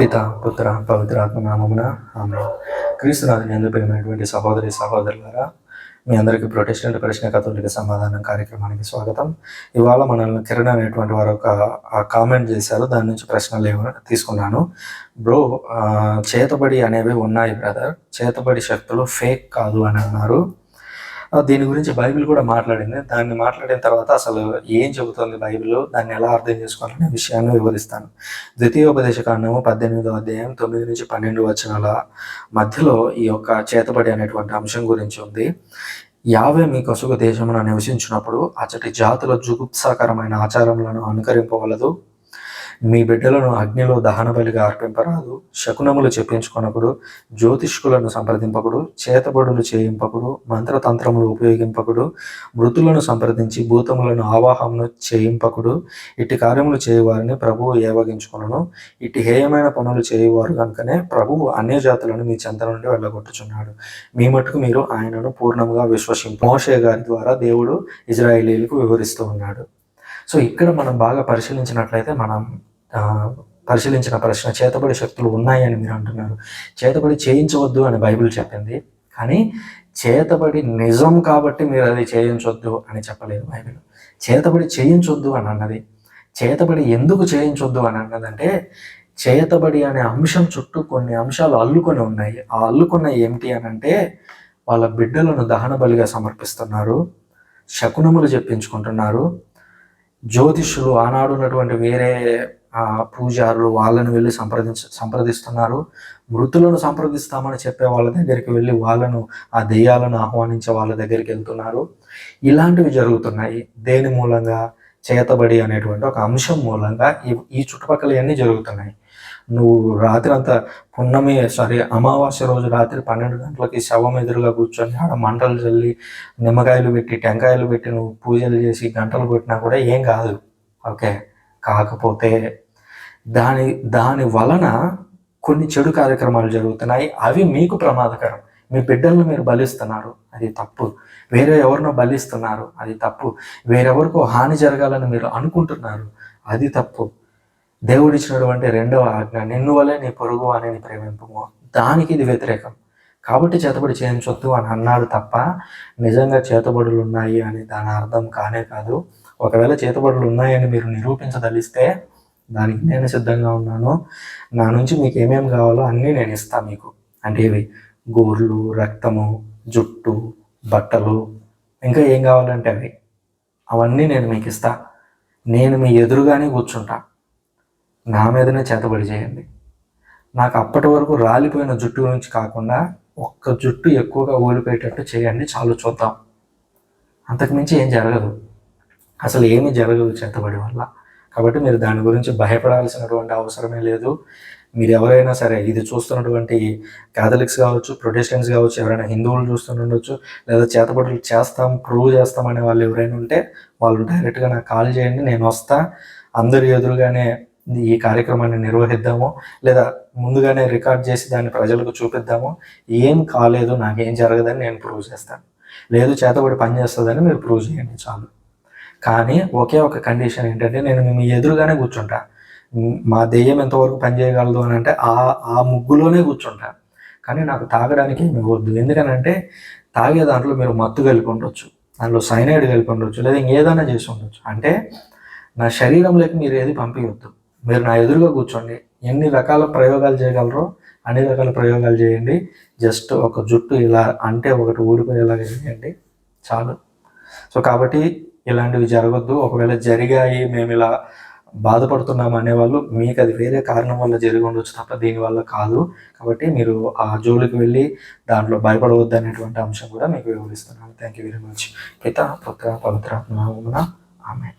పిత పుత్ర పవిత్రాత్మ నామమున ఆమె క్రీస్తునాథుని ఎందుకు ప్రేమైనటువంటి సహోదరి సహోదరులారా మీ అందరికీ ప్రొటెస్టెంట్ ప్రశ్న కథోలిక సమాధానం కార్యక్రమానికి స్వాగతం. ఇవాళ మనల్ని కిరణ్ అనేటువంటి వారు ఒక కామెంట్ చేశారు. దాని నుంచి ప్రశ్నలు ఏమైనా తీసుకున్నాను. బ్రో ఆ, చేతబడి అనేవి ఉన్నాయి బ్రదర్. చేతబడి శక్తులు ఫేక్ కాదు అని అన్నారు. దీని గురించి బైబిల్ కూడా మాట్లాడింది. దాన్ని మాట్లాడిన తర్వాత అసలు ఏం చెబుతుంది బైబిల్? దాన్ని ఎలా అర్థం చేసుకోవాలనే విషయాన్ని వివరిస్తాను. ద్వితీయోపదేశ కాండము పద్దెనిమిదో అధ్యాయం తొమ్మిది నుంచి పన్నెండు వచనాల మధ్యలో ఈ యొక్క చేతబడి అనేటువంటి అంశం గురించి ఉంది. యావే మీ కసుగు దేశమున నివసించినప్పుడు అచ్చటి జాతుల జుగుప్సాకరమైన ఆచారములను అనుకరింపవలదు. మీ బిడ్డలను అగ్నిలో దహన బలిగా అర్పింపరాదు. శకునములు చెప్పించుకొనకుడు జ్యోతిష్కులను సంప్రదింపకుడు చేతబడులు చేయింపకుడు మంత్రతంత్రములు ఉపయోగింపకుడు మృతులను సంప్రదించి భూతములను ఆవాహమును చేయింపకుడు. ఇట్టి కార్యములు చేయవారిని ప్రభువు ఏవగించుకును ఇట్టి హేయమైన పనులు చేయవారు కనుకనే ప్రభువు అన్య జాతులను మీ చెంత నుండి వెళ్ళగొట్టుచున్నాడు. మీ మట్టుకు మీరు ఆయనను పూర్ణముగా విశ్వసింపు. మోషే గారి ద్వారా దేవుడు ఇజ్రాయేలీలకు వివరిస్తూ ఉన్నాడు. సో ఇక్కడ మనం బాగా పరిశీలించినట్లయితే మనం పరిశీలించిన ప్రశ్న చేతబడి శక్తులు ఉన్నాయని మీరు అంటున్నారు. చేతబడి చేయించవద్దు అని బైబిల్ చెప్పింది. కానీ చేతబడి నిజం కాబట్టి మీరు అది చేయించొద్దు అని చెప్పలేదు బైబిల్. చేతబడి చేయించొద్దు అని అన్నది. చేతబడి ఎందుకు చేయించొద్దు అని అన్నదంటే చేతబడి అనే అంశం చుట్టూ కొన్ని అంశాలు అల్లుకొని ఉన్నాయి. ఆ అల్లుకున్న ఏమిటి అని అంటే వాళ్ళ బిడ్డలను దహన బలిగా సమర్పిస్తున్నారు శకునములు చెప్పించుకుంటున్నారు జ్యోతిష్యులు ఆనాడు ఉన్నటువంటి వేరే పూజారులు వాళ్ళను వెళ్ళి సంప్రదించ సంప్రదిస్తున్నారు. మృతులను సంప్రదిస్తామని చెప్పే వాళ్ళ దగ్గరికి వెళ్ళి వాళ్ళను ఆ దెయ్యాలను ఆహ్వానించే వాళ్ళ దగ్గరికి వెళ్తున్నారు. ఇలాంటివి జరుగుతున్నాయి. దేని మూలంగా? చేతబడి అనేటువంటి ఒక అంశం మూలంగా ఈ ఈ చుట్టుపక్కల ఇవన్నీ జరుగుతున్నాయి. నువ్వు రాత్రి అంతా పున్నమి సారీ అమావాస్య రోజు రాత్రి పన్నెండు గంటలకి శవం ఎదురుగా కూర్చొని ఆడ మంటలు చల్లి నిమ్మకాయలు పెట్టి టెంకాయలు పెట్టి నువ్వు పూజలు చేసి గంటలు పెట్టినా కూడా ఏం కాదు. ఓకే? కాకపోతే దాని దాని వలన కొన్ని చెడు కార్యక్రమాలు జరుగుతున్నాయి. అవి మీకు ప్రమాదకరం. మీ బిడ్డలను మీరు బలిస్తున్నారు. అది తప్పు. వేరే ఎవరినో బలిస్తున్నారు. అది తప్పు. వేరెవరికో హాని జరగాలని మీరు అనుకుంటున్నారు. అది తప్పు. దేవుడిచ్చినటువంటి రెండవ ఆజ్ఞ నిన్ను వలె నీ పొరుగు అని నీ ప్రేమింపు దానికి ఇది వ్యతిరేకం. కాబట్టి చేతబడి చేయించొద్దు అని అన్నాడు తప్ప నిజంగా చేతబడులు ఉన్నాయి అని దాని అర్థం కానే కాదు. ఒకవేళ చేతబడులు ఉన్నాయని మీరు నిరూపించదలిస్తే దానికి నేను సిద్ధంగా ఉన్నాను. నా నుంచి మీకు ఏమేమి కావాలో అన్నీ నేను ఇస్తాను మీకు. అంటే ఇవి గోర్లు రక్తము జుట్టు బట్టలు ఇంకా ఏం కావాలంటే అవి. అవన్నీ నేను మీకు ఇస్తా. నేను మీ ఎదురుగానే కూర్చుంటా. నా మీదనే చేతబడి చేయండి. నాకు అప్పటి వరకు రాలిపోయిన జుట్టు గురించి కాకుండా ఒక్క జుట్టు ఎక్కువగా ఊడిపోయేటట్టు చేయండి. చాలు చూద్దాం. అంతకుమించి ఏం జరగదు. అసలు ఏమీ జరగదు చేతబడి వల్ల. కాబట్టి మీరు దాని గురించి భయపడాల్సినటువంటి అవసరమే లేదు. మీరు ఎవరైనా సరే ఇది చూస్తున్నటువంటి క్యాథలిక్స్ కావచ్చు ప్రొటెస్టెంట్స్ కావచ్చు ఎవరైనా హిందువులు చూస్తుండొచ్చు లేదా చేతబడులు చేస్తాం ప్రూవ్ చేస్తాం అనే వాళ్ళు ఎవరైనా ఉంటే వాళ్ళు డైరెక్ట్గా నాకు కాల్ చేయండి నేను వస్తా. అందరి ఎదురుగానే ఈ కార్యక్రమాన్ని నిర్వహిద్దాము లేదా ముందుగానే రికార్డ్ చేసి దాన్ని ప్రజలకు చూపిద్దాము. ఏం కాలేదు నాకేం జరగదని నేను ప్రూవ్ చేస్తాను. లేదు చేతబడి పనిచేస్తుందని మీరు ప్రూవ్ చేయండి చాలు. కానీ ఒకే ఒక కండిషన్ ఏంటంటే నేను మీ ఎదురుగానే కూర్చుంటా. మా దెయ్యం ఎంతవరకు పని చేయగలదు అని అంటే ఆ ఆ ముగ్గులోనే కూర్చుంటా. కానీ నాకు తాగడానికి ఏమి ఇవ్వద్దు ఎందుకనంటే తాగే దాంట్లో మీరు మత్తు కలిపి ఉండొచ్చు. దాంట్లో సైనైడ్ కలిపి ఉండొచ్చు. లేదా ఇంకేదైనా చేసి ఉండొచ్చు. అంటే నా శరీరంలోకి మీరు ఏది పంపించవద్దు మీరు నా ఎదురుగా కూర్చోండి. ఎన్ని రకాల ప్రయోగాలు చేయగలరో అన్ని రకాల ప్రయోగాలు చేయండి. జస్ట్ ఒక జుట్టు ఇలా అంటే ఒకటి ఊడిపోయేలాగా చేయండి. చాలు. సో కాబట్టి ఇలాంటివి జరగద్దు. ఒకవేళ జరిగాయి మేము ఇలా బాధపడుతున్నాం అనేవాళ్ళు మీకు అది వేరే కారణం వల్ల జరిగి ఉండొచ్చు తప్ప దీనివల్ల కాదు. కాబట్టి మీరు ఆ జోలికి వెళ్ళి దాంట్లో భయపడవద్దు అనేటువంటి అంశం కూడా మీకు వివరిస్తున్నాను. థ్యాంక్ యూ వెరీ మచ్ పిత పుత్ర పవిత్ర ఆమె